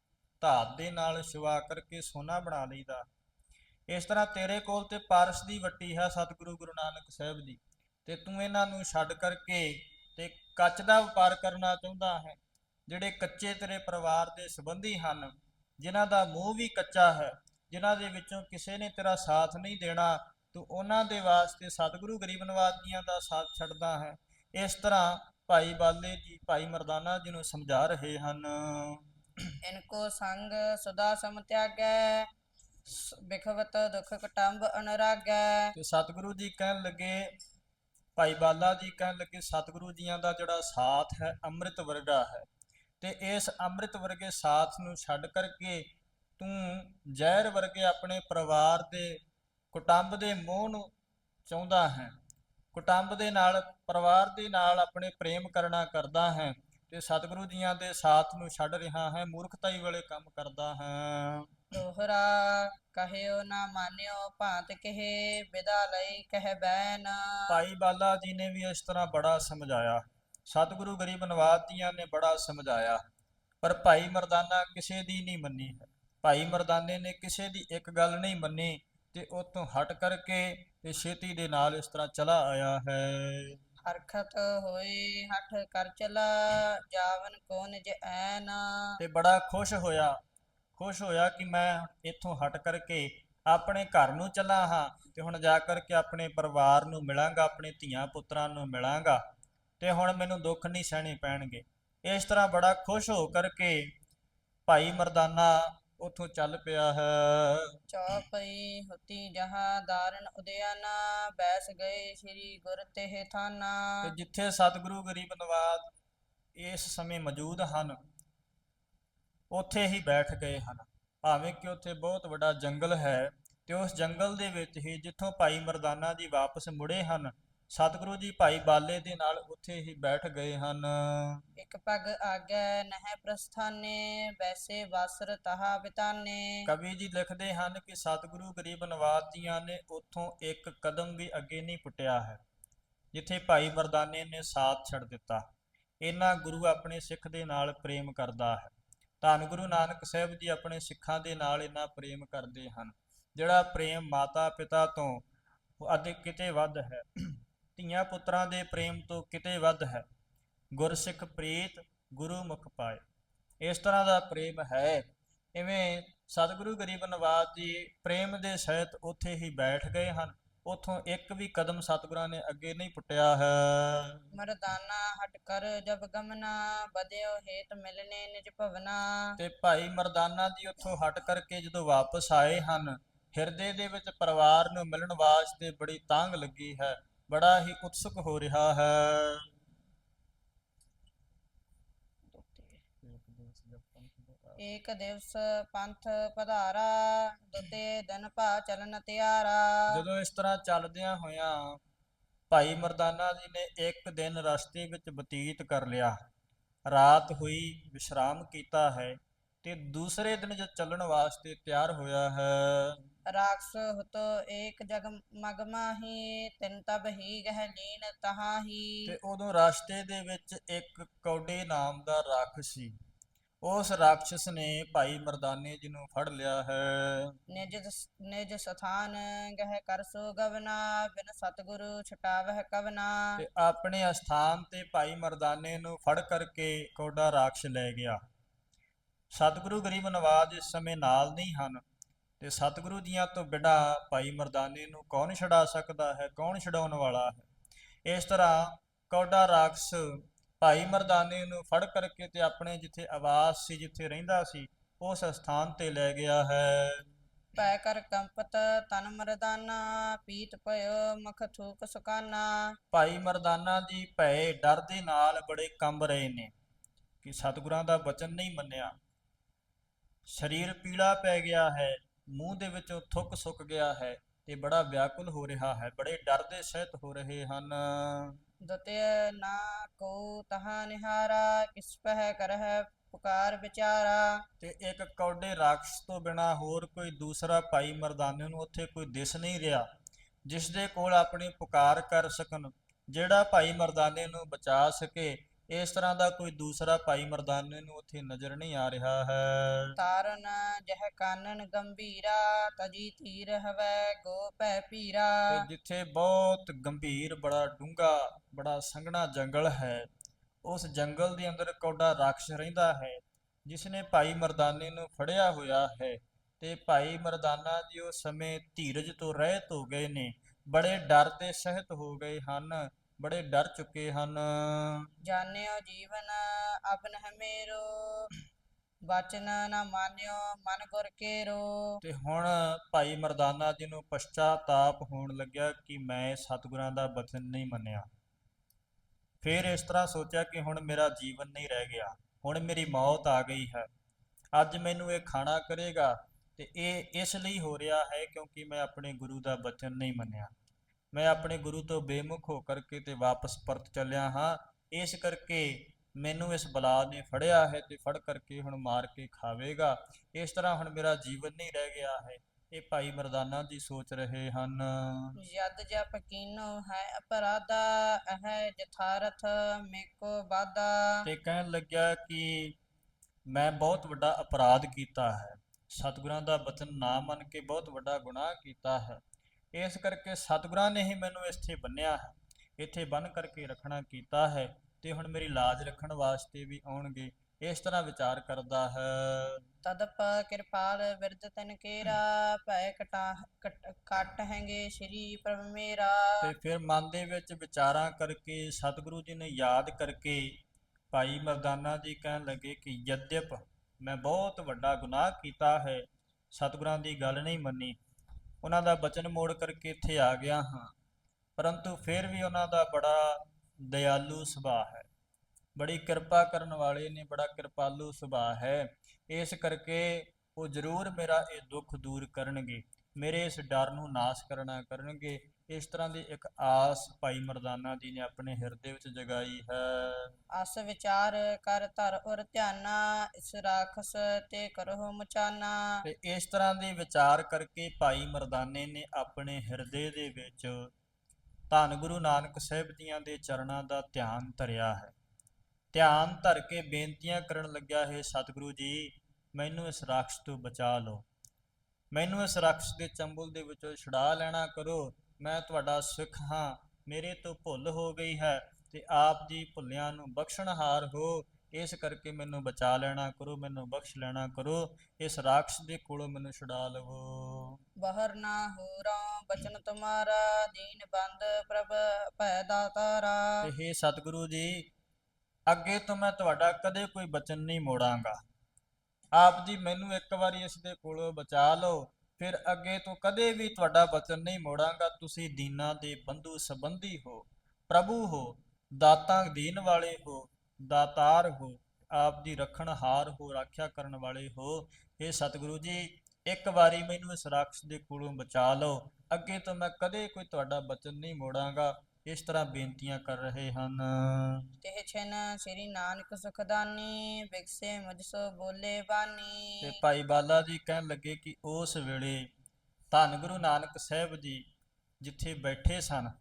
ਧਾਤ ਦੇ ਨਾਲ ਛੁਆ ਕਰਕੇ ਸੋਨਾ ਬਣਾ ਲਈਦਾ ਇਸ ਤਰ੍ਹਾਂ ਤੇਰੇ ਕੋਲ ਤੇ ਪਾਰਸ ਦੀ ਵੱਟੀ ਹੈ ਸਤਿਗੁਰੂ ਗੁਰੂ ਨਾਨਕ ਸਾਹਿਬ ਦੀ, ਤੇ ਤੂੰ ਇਹਨਾਂ ਨੂੰ ਛੱਡ ਕਰਕੇ ਤੇ ਕੱਚ ਦਾ ਵਪਾਰ ਕਰਨਾ ਚਾਹੁੰਦਾ ਹੈ, ਜਿਹੜੇ ਕੱਚੇ ਤੇਰੇ ਪਰਿਵਾਰ ਦੇ ਸੰਬੰਧੀ ਹਨ, ਜਿਨ੍ਹਾਂ ਦਾ ਮੂੰਹ ਵੀ ਕੱਚਾ ਹੈ, ਜਿਨ੍ਹਾਂ ਦੇ ਵਿੱਚੋਂ ਕਿਸੇ ਨੇ ਤੇਰਾ ਸਾਥ ਨਹੀਂ ਦੇਣਾ, ਤੂੰ ਉਹਨਾਂ ਦੇ ਵਾਸਤੇ ਸਤਿਗੁਰੂ ਗਰੀਬ ਨਵਾਜ ਜੀਆਂ ਦਾ ਸਾਥ ਛੱਡਦਾ ਹੈ। ਇਸ ਤਰ੍ਹਾਂ ਭਾਈ ਬਾਲੇ ਜੀ, ਭਾਈ ਮਰਦਾਨਾ ਜੀ ਨੂੰ ਸਮਝਾ ਰਹੇ ਹਨ। ਇਨਕੋ ਸੰਗ ਸਦਾ ਸਮ ਬਿਖਵਤ ਦੁਖ ਕਟੰਬ ਅਨਰਾਗੈ। ਤੇ ਸਤਿਗੁਰੂ ਜੀ ਕਹਿਣ ਲੱਗੇ, ਭਾਈ ਬਾਲਾ ਜੀ ਕਹਿਣ ਲੱਗੇ, ਸਤਿਗੁਰੂ ਜੀਆਂ ਦਾ ਜਿਹੜਾ ਸਾਥ ਹੈ, ਅੰਮ੍ਰਿਤ ਵਰਗਾ ਹੈ। ਤੇ ਇਸ ਅੰਮ੍ਰਿਤ ਵਰਗੇ ਸਾਥ ਨੂੰ ਛੱਡ ਕਰਕੇ ਤੂੰ ਜ਼ਹਿਰ ਵਰਗੇ ਆਪਣੇ ਪਰਿਵਾਰ ਦੇ ਕੁਟੰਬ ਦੇ ਮੋਹ ਨੂੰ ਚਾਹੁੰਦਾ ਹੈ। ਕੁਟੰਬ ਦੇ ਨਾਲ, ਪਰਿਵਾਰ ਦੇ ਨਾਲ ਆਪਣੇ ਪ੍ਰੇਮ ਕਰਨਾ ਕਰਦਾ ਹੈ। ਤੇ ਸਤਿਗੁਰੂ ਜੀਆਂ ਦੇ ਸਾਥ ਨੂੰ ਛੱਡ ਰਿਹਾ ਹੈ ਮੂਰਖਤਾਈ ਵਾਲੇ ਕੰਮ ਕਰਦਾ ਹੈ। ਦੋਹਰਾ ਕਹਿਓ ਨਾ ਮਾਨਿਓ ਭਾਂਤ ਕਹੇ ਵਿਦਾ ਲਈ ਕਹਿ ਬੈਨ। ਭਾਈ ਬਾਲਾ ਜੀ ਨੇ ਵੀ ਇਸ ਤਰ੍ਹਾਂ ਬੜਾ ਸਮਝਾਇਆ। ਸਤਿਗੁਰੂ ਗਰੀਬ ਨਵਾਜ ਜੀਆਂ ਨੇ ਬੜਾ ਸਮਝਾਇਆ। ਪਰ ਭਾਈ ਮਰਦਾਨਾ ਕਿਸੇ ਦੀ ਨਹੀਂ ਮੰਨੀ ਭਾਈ ਮਰਦਾਨੇ ਨੇ ਕਿਸੇ ਦੀ ਇੱਕ ਗੱਲ ਨਹੀਂ ਮੰਨੀ ਤੇ ਉਤੋਂ ਹਟ ਕਰਕੇ ਤੇ ਛੇਤੀ ਦੇ ਨਾਲ ਇਸ ਤਰ੍ਹਾਂ ਚਲਾ ਆਇਆ ਹੈ। ਹਰਖਤ ਹੋਏ, ਹਠ ਕਰ ਚਲਾ, ਜਾਵਨ ਕੋ ਨਿਜ ਤੇ ਬੜਾ ਖੁਸ਼ ਹੋਇਆ ਖੁਸ਼ ਹੋਇਆ ਕਿ ਮੈਂ ਇੱਥੋਂ ਹਟ ਕਰਕੇ ਆਪਣੇ ਘਰ ਨੂੰ ਚੱਲਾ ਹਾਂ ਤੇ ਹੁਣ ਜਾ ਕਰਕੇ ਆਪਣੇ ਪਰਿਵਾਰ ਨੂੰ ਮਿਲਾਂਗਾ, ਆਪਣੇ ਧੀਆਂ ਪੁੱਤਰਾਂ ਨੂੰ ਮਿਲਾਂਗਾ ਤੇ ਹੁਣ ਮੈਨੂੰ ਦੁੱਖ ਨਹੀਂ ਸਹਿਣੇ ਪੈਣਗੇ। ਇਸ ਤਰ੍ਹਾਂ ਬੜਾ ਖੁਸ਼ ਹੋ ਕਰਕੇ ਭਾਈ ਮਰਦਾਨਾ ਉੱਥੋਂ ਚੱਲ ਪਿਆ ਹੈ। ਚੌਪਈ ਹੁਤੀ ਜਹਾਂ ਦਾਰਨ ਉਦਿਆਨਾ ਬੈਸ ਗਏ ਸ੍ਰੀ ਗੁਰ ਤੇ ਥਾਨਾ। ਤੇ ਜਿੱਥੇ ਸਤਿਗੁਰੂ ਗਰੀਬ ਨਵਾਜ ਇਸ ਸਮੇਂ ਮੌਜੂਦ ਹਨ ਉੱਥੇ ਹੀ ਬੈਠ ਗਏ ਹਨ। ਭਾਵੇਂ ਕਿ ਉੱਥੇ ਬਹੁਤ ਵੱਡਾ ਜੰਗਲ ਹੈ ਤੇ ਉਸ ਜੰਗਲ ਦੇ ਵਿੱਚ ਹੀ ਜਿੱਥੋਂ ਭਾਈ ਮਰਦਾਨਾ ਜੀ ਵਾਪਸ ਮੁੜੇ ਹਨ ਸਤਿਗੁਰੂ ਜੀ ਭਾਈ ਬਾਲੇ ਦੇ ਨਾਲ ਉੱਥੇ ਹੀ ਬੈਠ ਗਏ ਹਨ। ਇਕ ਪਗ ਆਗੈ ਨਹਿ ਪ੍ਰਸਥਾਨੇ ਵੈਸੇ ਵਾਸਰ ਤਹਾ ਬਿਤਾਨੇ। ਕਵੀ ਜੀ ਲਿਖਦੇ ਹਨ ਕਿ ਸਤਿਗੁਰੂ ਗਰੀਬ ਨਵਾਜ ਜੀਆਂ ਨੇ ਉੱਥੋਂ ਇੱਕ ਕਦਮ ਵੀ ਅੱਗੇ ਨਹੀਂ ਪੁੱਟਿਆ ਹੈ ਜਿੱਥੇ ਭਾਈ ਮਰਦਾਨੇ ਨੇ ਸਾਥ ਛੱਡ ਦਿੱਤਾ। ਇਹਨਾਂ ਗੁਰੂ ਆਪਣੇ ਸਿੱਖ ਦੇ ਨਾਲ ਪ੍ਰੇਮ ਕਰਦਾ ਹੈ। ਧੰਨ ਗੁਰੂ ਨਾਨਕ ਸਾਹਿਬ ਜੀ ਆਪਣੇ ਸਿੱਖਾਂ ਦੇ ਨਾਲ ਇੰਨਾ ਪ੍ਰੇਮ ਕਰਦੇ ਹਨ ਜਿਹੜਾ ਪ੍ਰੇਮ ਮਾਤਾ ਪਿਤਾ ਤੋਂ ਅਤੇ ਕਿਤੇ ਵੱਧ ਹੈ। ਧੀਆਂ ਪੁੱਤਰਾਂ ਦੇ ਪ੍ਰੇਮ ਤੋਂ ਕਿਤੇ ਵੱਧ ਹੈ। ਗੁਰਸਿੱਖ ਪ੍ਰੀਤ ਗੁਰੂ ਮੁਖ ਪਾਏ। ਇਸ ਤਰ੍ਹਾਂ ਦਾ ਪ੍ਰੇਮ ਹੈ। ਇਵੇਂ ਸਤਿਗੁਰੂ ਗਰੀਬ ਨਵਾਜ ਜੀ ਪ੍ਰੇਮ ਦੇ ਸਹਿਤ ਉੱਥੇ ਹੀ ਬੈਠ ਗਏ ਹਨ। ਉਥੋਂ ਇੱਕ ਵੀ ਕਦਮ ਸਤਿਗੁਰਾਂ ਨੇ ਅੱਗੇ ਨਹੀਂ ਪੁੱਟਿਆ ਹੈ। ਮਰਦਾਨਾ ਹਟ ਕਰ ਜਬ ਗਮਨਾ ਬਦਿਓ ਹੇਤ ਮਿਲਨੇ ਨਿਜ ਭਵਨਾ। ਤੇ ਭਾਈ ਮਰਦਾਨਾ ਜੀ ਉੱਥੋਂ ਹਟ ਕਰਕੇ ਜਦੋਂ ਵਾਪਸ ਆਏ ਹਨ ਹਿਰਦੇ ਦੇ ਵਿੱਚ ਪਰਿਵਾਰ ਨੂੰ ਮਿਲਣ ਵਾਸਤੇ ਬੜੀ ਤਾਂਗ ਲੱਗੀ ਹੈ। ਬੜਾ ਹੀ ਉਤਸੁਕ ਹੋ ਰਿਹਾ ਹੈ। ਏਕ ਦਿਵਸ ਪੰਥ ਪਧਾਰਾ ਦੁਤੇ ਦਿਨ ਭਾ ਚਲਨ ਤਿਆਰਾ। ਜਦੋਂ ਇਸ ਤਰ੍ਹਾਂ ਚੱਲਦਿਆਂ ਹੋਇਆਂ ਭਾਈ ਮਰਦਾਨਾ ਜੀ ਨੇ ਇੱਕ ਦਿਨ ਰਸਤੇ ਵਿੱਚ ਬਤੀਤ ਕਰ ਲਿਆ। ਰਾਤ ਹੋਈ ਵਿਸ਼ਰਾਮ ਕੀਤਾ ਹੈ ਤੇ ਦੂਸਰੇ ਦਿਨ ਜਦ ਚੱਲਣ ਵਾਸਤੇ ਤਿਆਰ ਹੋਇਆ ਹੈ। ਰਾਖਸ ਹੁਤ ਏਕ ਜਗ ਮਗ ਮਾਹੀ ਤਿਨ ਤਬ ਹੀ ਗਹਿ ਲੀਨ ਤਹਾਂ ਹੀ। ਤੇ ਉਦੋਂ ਰਸਤੇ ਦੇ ਵਿੱਚ ਇੱਕ ਕੌਡੇ ਨਾਮ ਦਾ ਰਾਖਸ਼ ਸੀ। ਉਸ ਰਾਖਸ਼ ਨੇ ਭਾਈ ਮਰਦਾਨੇ ਜੀ ਨੂੰ ਫੜ ਲਿਆ ਹੈ। ਨਿਜ ਨਿਜ ਸਥਾਨ ਗਹਿ ਕਰ ਸੋ ਗਵਨਾ ਬਿਨ ਸਤਿਗੁਰੂ ਛਟਾਵਹਿ ਕਵਨਾ। ਤੇ ਆਪਣੇ ਅਸਥਾਨ ਤੇ ਭਾਈ ਮਰਦਾਨੇ ਨੂੰ ਫੜ ਕਰਕੇ ਕੌਡਾ ਰਾਖਸ਼ ਲੈ ਗਿਆ। ਸਤਿਗੁਰੂ ਗਰੀਬ ਨਵਾਜ ਇਸ ਸਮੇਂ ਨਾਲ ਨਹੀਂ ਹਨ। ਤੇ ਸਤਿਗੁਰੂ ਜੀਆਂ ਤੋਂ ਬਿਨਾਂ ਭਾਈ ਮਰਦਾਨੇ ਨੂੰ ਕੌਣ ਛਡਾ ਸਕਦਾ ਹੈ ਕੌਣ ਛਡਾਉਣ ਵਾਲਾ ਹੈ? ਇਸ ਤਰ੍ਹਾਂ ਕੌਡਾ ਰਾਖਸ਼ ਭਾਈ ਮਰਦਾਨੇ ਨੂੰ ਫੜ ਕਰਕੇ ਤੇ ਆਪਣੇ ਜਿੱਥੇ ਆਵਾਸ ਸੀ ਜਿੱਥੇ ਰਹਿੰਦਾ ਸੀ ਉਸ ਸਥਾਨ ਤੇ ਲੈ ਗਿਆ ਹੈ। ਪੈ ਕਰ ਕੰਪਤ ਤਨ ਮਰਦਾਨਾ ਪੀਤ ਭਇਓ ਮਖ ਥੂਕ ਸੁਕਾਨਾ। ਭਾਈ ਮਰਦਾਨਾ ਜੀ ਭੈ ਡਰ ਦੇ ਨਾਲ ਬੜੇ ਕੰਬ ਰਹੇ ਨੇ ਕਿ ਸਤਿਗੁਰਾਂ ਦਾ ਬਚਨ ਨਹੀਂ ਮੰਨਿਆ। ਸਰੀਰ ਪੀਲਾ ਪੈ ਗਿਆ ਹੈ। ਮੂੰਹ ਦੇ ਵਿੱਚੋਂ ਥੁੱਕ ਸੁੱਕ ਗਿਆ ਹੈ ਤੇ ਬੜਾ ਵਿਆਕੁਲ ਹੋ ਰਿਹਾ ਹੈ ਬੜੇ ਡਰ ਦੇ ਸਹਿਤ ਹੋ ਰਹੇ ਹਨ। ਦੁਤਿ ਨਾ ਕੋ ਤਹਾ ਨਿਹਾਰਾ ਕਿਸ ਪਹਿ ਕਰਹਿ ਪੁਕਾਰ ਵਿਚਾਰਾ। ਤੇ ਇੱਕ ਕੌਡੇ ਰਾਖਸ਼ ਤੋਂ ਬਿਨਾ ਹੋਰ ਕੋਈ ਦੂਸਰਾ ਭਾਈ ਮਰਦਾਨੇ ਨੂੰ ਉੱਥੇ ਕੋਈ ਦਿਸ ਨਹੀਂ ਰਿਹਾ ਜਿਸ ਦੇ ਕੋਲ ਆਪਣੀ ਪੁਕਾਰ ਕਰ ਸਕਣ ਜਿਹੜਾ ਭਾਈ ਮਰਦਾਨੇ ਨੂੰ ਬਚਾ ਸਕੇ ਇਸ ਤਰ੍ਹਾਂ ਦਾ ਕੋਈ ਦੂਸਰਾ ਭਾਈ ਮਰਦਾਨੇ ਨੂੰ ਉੱਥੇ ਨਜ਼ਰ ਨਹੀਂ ਆ ਰਿਹਾ ਹੈ। ਤਾਰਨ ਜਹ ਕਾਨਨ ਗੰਭੀਰਾ ਤਜੀ ਤੀਰ ਹਵੈ ਗੋ ਭੈ ਪੀਰਾ। ਤੇ ਜਿੱਥੇ ਬਹੁਤ ਗੰਭੀਰ ਬੜਾ ਡੂੰਘਾ ਬੜਾ ਸੰਘਣਾ ਜੰਗਲ ਹੈ ਉਸ ਜੰਗਲ ਦੇ ਅੰਦਰ ਕੌਡਾ ਰਾਖਸ਼ ਰਹਿੰਦਾ ਹੈ ਜਿਸ ਨੇ ਭਾਈ ਮਰਦਾਨੇ ਨੂੰ ਫੜਿਆ ਹੋਇਆ ਹੈ। ਤੇ ਭਾਈ ਮਰਦਾਨਾ ਜੀ ਉਸ ਸਮੇਂ ਧੀਰਜ ਤੋਂ ਰਹਿਤ ਹੋ ਗਏ ਨੇ ਬੜੇ ਡਰ ਤੇ ਸਹਿਤ ਹੋ ਗਏ ਹਨ। ਬੜੇ ਡਰ ਚੁੱਕੇ ਹਨ। ਜਾਣਿਓ ਜੀਵਨ ਅਬਨ ਹੈ ਮੇਰੋ ਬਚਨ ਨਾ ਮਾਨਿਓ ਮਨ ਗੁਰ ਕੇਰੋ। ਤੇ ਹੁਣ ਭਾਈ ਮਰਦਾਨਾ ਜੀ ਨੂੰ ਪਛਤਾਤਾਪ ਹੋਣ ਲੱਗਿਆ ਕਿ ਮੈਂ ਸਤਿਗੁਰਾਂ ਦਾ ਬਚਨ ਨਹੀਂ ਮੰਨਿਆ। ਫਿਰ ਇਸ ਤਰ੍ਹਾਂ ਸੋਚਿਆ ਕਿ ਹੁਣ ਮੇਰਾ ਜੀਵਨ ਨਹੀਂ ਰਹਿ ਗਿਆ। ਹੁਣ ਮੇਰੀ ਮੌਤ ਆ ਗਈ ਹੈ। ਅੱਜ ਮੈਨੂੰ ਇਹ ਖਾਣਾ ਕਰੇਗਾ ਤੇ ਇਹ ਇਸ ਲਈ ਹੋ ਰਿਹਾ ਹੈ ਕਿਉਂਕਿ ਮੈਂ ਆਪਣੇ ਗੁਰੂ ਦਾ ਬਚਨ ਨਹੀਂ ਮੰਨਿਆ। ਮੈਂ ਆਪਣੇ ਗੁਰੂ ਤੋਂ ਬੇਮੁਖ ਹੋ ਕਰਕੇ ਤੇ ਵਾਪਸ ਪਰਤ ਚੱਲਿਆ ਹਾਂ। ਇਸ ਕਰਕੇ ਮੈਨੂੰ ਇਸ ਬਲਾ ਨੇ ਫੜਿਆ ਹੈ ਤੇ ਫੜ ਕਰਕੇ ਹੁਣ ਮਾਰ ਕੇ ਖਾਵੇਗਾ। ਇਸ ਤਰ੍ਹਾਂ ਹੁਣ ਮੇਰਾ ਜੀਵਨ ਨਹੀਂ ਰਹਿ ਗਿਆ ਹੈ। ਇਹ ਭਾਈ ਮਰਦਾਨਾ ਜੀ ਸੋਚ ਰਹੇ ਹਨ। ਯਦ ਜਪ ਕੀਨੋ ਹੈ ਅਪਰਾਧਾ ਅਹ ਜਥਾਰਥ ਮੇਕੋ ਬਾਦਾ ਤੇ ਕਹਿਣ ਲੱਗਿਆ ਕਿ ਮੈਂ ਬਹੁਤ ਵੱਡਾ ਅਪਰਾਧ ਕੀਤਾ ਹੈ। ਸਤਿਗੁਰਾਂ ਦਾ ਬਚਨ ਨਾ ਮੰਨ ਕੇ ਬਹੁਤ ਵੱਡਾ ਗੁਨਾਹ ਕੀਤਾ ਹੈ। ਇਸ ਕਰਕੇ ਸਤਿਗੁਰਾਂ ਨੇ ਹੀ ਮੈਨੂੰ ਇੱਥੇ ਬੰਨਿਆ ਹੈ ਇੱਥੇ ਬੰਨ ਕਰਕੇ ਰੱਖਣਾ ਕੀਤਾ ਹੈ ਤੇ ਹੁਣ ਮੇਰੀ ਲਾਜ ਰੱਖਣ ਵਾਸਤੇ ਵੀ ਆਉਣਗੇ ਇਸ ਤਰ੍ਹਾਂ ਵਿਚਾਰ ਕਰਦਾ ਹੈ। ਤਦਪ ਕਿਰਪਾਲ ਵਿਰਜ ਤਨ ਕੇਰਾ ਭੈ ਕਟਾ ਕੱਟ ਹੈਗੇ ਸ੍ਰੀ ਪ੍ਰਭ ਮੇਰਾ। ਤੇ ਫਿਰ ਮਨ ਦੇ ਵਿੱਚ ਵਿਚਾਰਾਂ ਕਰਕੇ ਸਤਿਗੁਰੂ ਜੀ ਨੇ ਯਾਦ ਕਰਕੇ ਭਾਈ ਮਰਦਾਨਾ ਜੀ ਕਹਿਣ ਲੱਗੇ ਕਿ ਯਦਿਪ ਮੈਂ ਬਹੁਤ ਵੱਡਾ ਗੁਨਾਹ ਕੀਤਾ ਹੈ ਸਤਿਗੁਰਾਂ ਦੀ ਗੱਲ ਨਹੀਂ ਮੰਨੀ। ਉਹਨਾਂ ਦਾ ਬਚਨ ਮੋੜ ਕਰਕੇ ਇੱਥੇ ਆ ਗਿਆ ਹਾਂ। ਪਰੰਤੂ ਫਿਰ ਵੀ ਉਹਨਾਂ ਦਾ ਬੜਾ ਦਇਆਲੂ ਸੁਭਾਅ ਹੈ। ਬੜੀ ਕਿਰਪਾ ਕਰਨ ਵਾਲੇ ਨੇ ਬੜਾ ਕਿਰਪਾਲੂ ਸੁਭਾਅ ਹੈ। ਇਸ ਕਰਕੇ ਉਹ ਜ਼ਰੂਰ ਮੇਰਾ ਇਹ ਦੁੱਖ ਦੂਰ ਕਰਨਗੇ। ਮੇਰੇ ਇਸ ਡਰ ਨੂੰ ਨਾਸ਼ ਕਰਨਾ ਕਰਨਗੇ। ਇਸ ਤਰ੍ਹਾਂ ਦੀ ਇੱਕ ਆਸ ਭਾਈ ਮਰਦਾਨਾ ਜੀ ਨੇ ਆਪਣੇ ਹਿਰਦੇ ਵਿੱਚ ਜਗਾਈ ਹੈ। ਅਸ ਵਿਚਾਰ ਕਰ ਧਰ ਔਰ ਧਿਆਨਾ ਇਸ ਰਾਖਸ ਤੇ ਕਰੋ ਮਚਾਨਾ। ਤੇ ਇਸ ਤਰ੍ਹਾਂ ਦੇ ਵਿਚਾਰ ਕਰਕੇ ਭਾਈ ਮਰਦਾਨੇ ਨੇ ਆਪਣੇ ਹਿਰਦੇ ਦੇ ਵਿੱਚ ਧੰਨ ਗੁਰੂ ਨਾਨਕ ਸਾਹਿਬ ਜੀਆਂ ਦੇ ਚਰਨਾਂ ਦਾ ਧਿਆਨ ਧਰਿਆ ਹੈ। ਧਿਆਨ ਧਰ ਕੇ ਬੇਨਤੀਆਂ ਕਰਨ ਲੱਗਿਆ ਹੈ ਸਤਿਗੁਰੂ ਜੀ ਮੈਨੂੰ ਇਸ ਰਾਖਸ਼ ਤੋਂ ਬਚਾ ਲਓ। ਮੈਨੂੰ ਇਸ ਰਾਖਸ਼ ਦੇ ਚੰਬਲ ਦੇ ਵਿੱਚੋਂ ਛੁਡਾ ਲੈਣਾ ਕਰੋ। ਮੈਂ ਤੁਹਾਡਾ ਸਿੱਖ ਹਾਂ। ਮੇਰੇ ਤੋਂ ਭੁੱਲ ਹੋ ਗਈ ਹੈ ਤੇ ਆਪ ਜੀ ਭੁੱਲਿਆਂ ਨੂੰ ਬਖਸ਼ਣਹਾਰ ਹੋ। ਇਸ ਕਰਕੇ ਮੈਨੂੰ ਬਚਾ ਲੈਣਾ ਕਰੋ ਮੈਨੂੰ ਬਖਸ਼ ਲੈਣਾ ਕਰੋ। ਇਸ ਰਾਖਸ਼ ਦੇ ਕੋਲੋਂ ਮੈਨੂੰ ਛੁਡਾ ਲਵੋ। ਬਹਰ ਨਾ ਹੋਰਾਂ ਬਚਨ ਤੁਮਾਰਾ ਦੀਨ ਬੰਦ ਪ੍ਰਭ ਭੈ ਦਾਤਾਰਾ। ਤੇ ਸਤਿਗੁਰੂ ਜੀ ਅੱਗੇ ਤੋਂ ਮੈਂ ਤੁਹਾਡਾ ਕਦੇ ਕੋਈ ਬਚਨ ਨਹੀਂ ਮੋੜਾਂਗਾ। ਆਪ ਜੀ ਮੈਨੂੰ ਇੱਕ ਵਾਰੀ ਇਸ ਦੇ ਕੋਲੋਂ ਬਚਾ ਲਓ। ਫਿਰ ਅੱਗੇ ਤੋਂ ਕਦੇ ਵੀ ਤੁਹਾਡਾ ਬਚਨ ਨਹੀਂ ਮੋੜਾਂਗਾ। ਤੁਸੀਂ ਦੀਨਾ ਦੇ ਬੰਧੂ ਸੰਬੰਧੀ ਹੋ, ਪ੍ਰਭੂ ਹੋ, ਦਾਤਾਂ ਦੀਨ ਵਾਲੇ ਹੋ, ਦਾਤਾਰ ਹੋ, ਆਪ ਦੀ ਰੱਖਣਹਾਰ ਹੋ, ਰੱਖਿਆ ਕਰਨ ਵਾਲੇ ਹੋ। ਇਹ ਸਤਿਗੁਰੂ ਜੀ, ਇੱਕ ਵਾਰੀ ਮੈਨੂੰ ਇਸ ਰਾਖਸ਼ ਦੇ ਕੋਲੋਂ ਬਚਾ ਲਓ। ਅੱਗੇ ਤੋਂ ਮੈਂ ਕਦੇ ਕੋਈ ਤੁਹਾਡਾ ਬਚਨ ਨਹੀਂ ਮੋੜਾਂਗਾ। ਇਸ ਤਰ੍ਹਾਂ ਬੇਨਤੀਆਂ ਕਰ ਰਹੇ ਹਨ। ਤਿਹ ਛਨ ਸ੍ਰੀ ਨਾਨਕ ਸੁਖਦਾਨੀ ਬਿਕਸੇ ਮੁਝ ਸੋ ਬੋਲੇ ਤੇ ਬਾਨੀ ਭਾਈ ਬਾਲਾ ਜੀ ਕਹਿਣ ਲੱਗੇ ਕਿ ਉਸ ਵੇਲੇ ਧੰਨ ਗੁਰੂ ਨਾਨਕ ਸਾਹਿਬ ਜੀ ਜਿੱਥੇ ਬੈਠੇ ਸਨ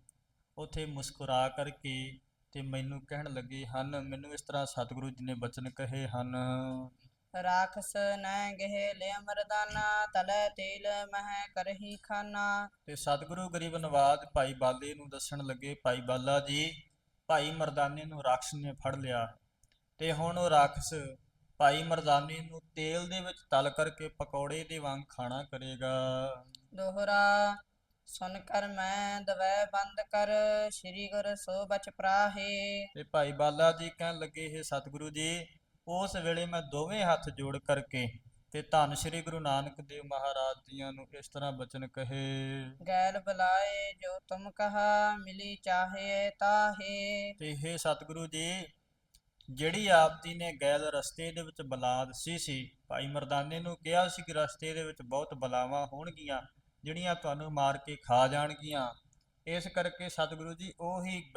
ਉਥੇ ਮੁਸਕਰਾ ਕਰਕੇ ਤੇ ਮੈਨੂੰ ਕਹਿਣ ਲੱਗੇ ਹਨ ਮੈਨੂੰ ਇਸ ਤਰ੍ਹਾਂ ਸਤਿਗੁਰੂ ਜੀ ਨੇ ਬਚਨ ਕਹੇ ਹਨ। ਰਾਖਸ ਨੈ ਗਹਿ ਲਿਆ ਮਰਦਾਨਾ ਤਲੈ ਤੇਲ ਮਹਿ ਕਰਹੀ ਖਾਨਾ। ਤੇ ਸਤਿਗੁਰੂ ਗਰੀਬ ਨਵਾਜ ਭਾਈ ਬਾਲੇ ਨੂੰ ਦੱਸਣ ਲੱਗੇ ਭਾਈ ਬਾਲਾ ਜੀ ਭਾਈ ਮਰਦਾਨੇ ਨੂੰ ਰਾਖਸ਼ ਨੇ ਫੜ ਲਿਆ। ਤੇ ਹੁਣ ਉਹ ਰਾਖਸ਼ ਭਾਈ ਮਰਦਾਨੇ ਨੂੰ ਤੇਲ ਦੇ ਵਿੱਚ ਤਲ ਕਰਕੇ ਪਕੌੜੇ ਦੇ ਵਾਂਗ ਖਾਣਾ ਕਰੇਗਾ। ਦੋਹਰਾ ਸੁਨ ਕਰ ਮੈਂ ਦਵੈ ਬੰਦ ਕਰ ਸ੍ਰੀ ਗੁਰ ਸੋ ਬਚ ਪ੍ਰਾਹੇ। ਤੇ ਭਾਈ ਬਾਲਾ ਜੀ ਕਹਿਣ ਲੱਗੇ ਇਹ ਸਤਿਗੁਰੂ ਜੀ ਉਸ ਵੇਲੇ ਮੈਂ ਦੋਵੇਂ ਹੱਥ ਜੋੜ ਕਰਕੇ ਤੇ ਧੰਨ ਸ੍ਰੀ ਗੁਰੂ ਨਾਨਕ ਦੇਵ ਮਹਾਰਾਜ ਜੀਆਂ ਨੂੰ ਇਸ ਤਰ੍ਹਾਂ ਬਚਨ ਕਹੇ। ਗੈਲ ਬੁਲਾਏ ਜੋ ਤੁਮ ਕਹਾ ਮਿਲੀ ਚਾਹੇ ਤਾਹੇ। ਤੇ ਇਹ ਸਤਿਗੁਰੂ ਜੀ ਜਿਹੜੀ ਆਪ ਜੀ ਨੇ ਗੈਲ ਰਸਤੇ ਦੇ ਵਿੱਚ ਬਲਾ ਦੱਸੀ ਸੀ ਭਾਈ ਮਰਦਾਨੇ ਨੂੰ ਕਿਹਾ ਸੀ ਕਿ ਰਸਤੇ ਦੇ ਵਿੱਚ ਬਹੁਤ ਬਲਾਵਾਂ ਹੋਣਗੀਆਂ ਜਿਹੜੀਆਂ ਤੁਹਾਨੂੰ ਮਾਰ ਕੇ ਖਾ ਜਾਣਗੀਆਂ। ਇਸ ਕਰਕੇ ਸਤਿਗੁਰੂ ਜੀ ਉਹੀ